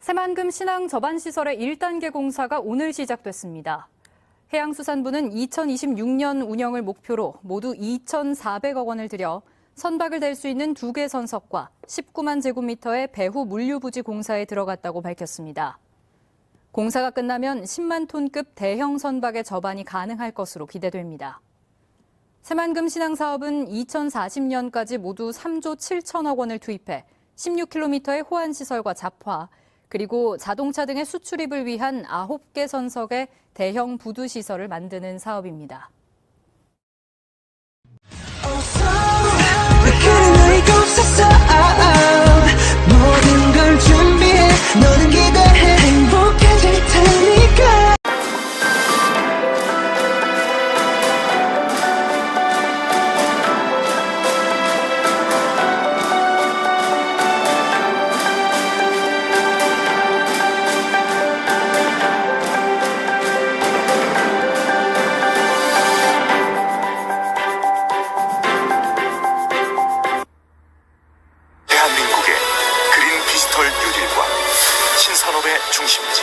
새만금 신항 저반 시설의 1단계 공사가 오늘 시작됐습니다. 해양수산부는 2026년 운영을 목표로 모두 2,400억 원을 들여 선박을 댈 수 있는 두 개 선석과 19만 제곱미터의 배후 물류부지 공사에 들어갔다고 밝혔습니다. 공사가 끝나면 10만 톤급 대형 선박의 접안이 가능할 것으로 기대됩니다. 새만금 신항 사업은 2040년까지 모두 3조 7천억 원을 투입해 16km의 호환 시설과 잡화, 그리고 자동차 등의 수출입을 위한 9개 선석의 대형 부두 시설을 만드는 사업입니다. 중심지.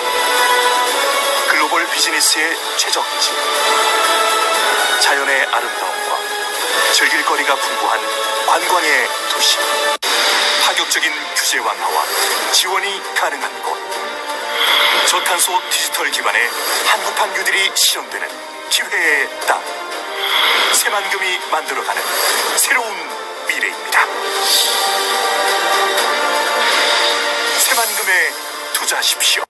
글로벌 비즈니스의 최적지. 자연의 아름다움과 즐길 거리가 풍부한 관광의 도시. 파격적인 규제 완화와 지원이 가능한 곳. 저탄소 디지털 기반의 한국판 뉴딜이 실현되는 기회의 땅. 새만금이 만들어가는 새로운 미래입니다. 새만금에 투자하십시오.